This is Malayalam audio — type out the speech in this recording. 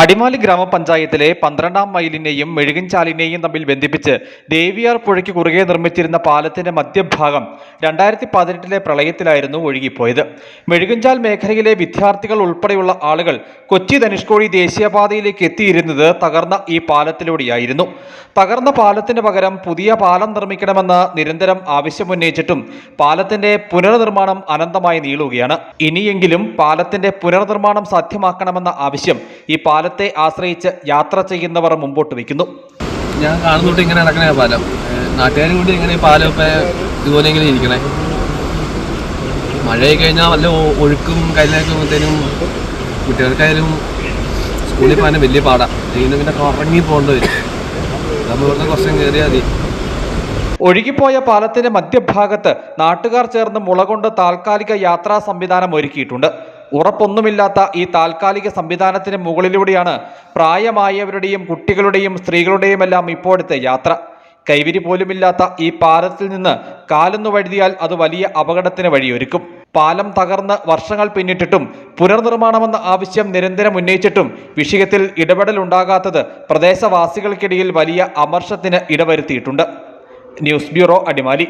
അടിമാലി ഗ്രാമപഞ്ചായത്തിലെ പന്ത്രണ്ടാം മൈലിനെയും മെഴുകിൻചാലിനെയും തമ്മിൽ ബന്ധിപ്പിച്ച് ദേവിയാർ പുഴയ്ക്ക് കുറുകെ നിർമ്മിച്ചിരുന്ന പാലത്തിന്റെ മധ്യഭാഗം രണ്ടായിരത്തി പതിനെട്ടിലെ പ്രളയത്തിലായിരുന്നു ഒഴുകിപ്പോയത്. മെഴുകിൻചാൽ മേഖലയിലെ വിദ്യാർത്ഥികൾ ഉൾപ്പെടെയുള്ള ആളുകൾ കൊച്ചി ധനുഷ്കോടി ദേശീയപാതയിലേക്ക് എത്തിയിരുന്നത് തകർന്ന ഈ പാലത്തിലൂടെയായിരുന്നു. തകർന്ന പാലത്തിന് പകരം പുതിയ പാലം നിർമ്മിക്കണമെന്ന് നിരന്തരം ആവശ്യമുന്നയിച്ചിട്ടും പാലത്തിന്റെ പുനർനിർമ്മാണം അനന്തമായി നീളുകയാണ്. ഇനിയെങ്കിലും പാലത്തിന്റെ പുനർനിർമ്മാണം സാധ്യമാക്കണമെന്ന ആവശ്യം ഈ പാലത്തെ ആശ്രയിച്ച് യാത്ര ചെയ്യുന്നവർ മുമ്പോട്ട് വയ്ക്കുന്നു. ഞാൻ കാണുന്നോട്ട് ഇങ്ങനെ നടക്കണേ പാലം. നാട്ടുകാർ കൂടി ഇങ്ങനെ ഈ പാലം ഇപ്പം ഇതുപോലെ ഇങ്ങനെ ഇരിക്കണേ. മഴയായി കഴിഞ്ഞാൽ വല്ല ഒഴുക്കും കാര്യങ്ങളൊക്കെത്തേനും കുട്ടികൾക്കായാലും സ്കൂളിൽ പോകാൻ വലിയ പാടാണ് വീണ്ടും പിന്നെ കറങ്ങി പോകേണ്ടി വരും. നമ്മൾ ഇവിടുന്ന് കുറച്ചും കയറിയാൽ മതി. ഒഴുകിപ്പോയ പാലത്തിന്റെ മധ്യഭാഗത്ത് നാട്ടുകാർ ചേർന്ന് മുളകൊണ്ട് താൽക്കാലിക യാത്രാ സംവിധാനം ഒരുക്കിയിട്ടുണ്ട്. ഉറപ്പൊന്നുമില്ലാത്ത ഈ താൽക്കാലിക സംവിധാനത്തിന് മുകളിലൂടെയാണ് പ്രായമായവരുടെയും കുട്ടികളുടെയും സ്ത്രീകളുടെയും എല്ലാം ഇപ്പോഴത്തെ യാത്ര. കൈവിരി പോലുമില്ലാത്ത ഈ പാലത്തിൽ നിന്ന് കാലൊന്നു വഴുതിയാൽ അത് വലിയ അപകടത്തിന് വഴിയൊരുക്കും. പാലം തകർന്ന് വർഷങ്ങൾ പിന്നിട്ടിട്ടും പുനർനിർമ്മാണമെന്ന ആവശ്യം നിരന്തരം ഉന്നയിച്ചിട്ടും വിഷയത്തിൽ ഇടപെടലുണ്ടാകാത്തത് പ്രദേശവാസികൾക്കിടയിൽ വലിയ അമർഷത്തിന് ഇടവരുത്തിയിട്ടുണ്ട്. News bureau Adimali.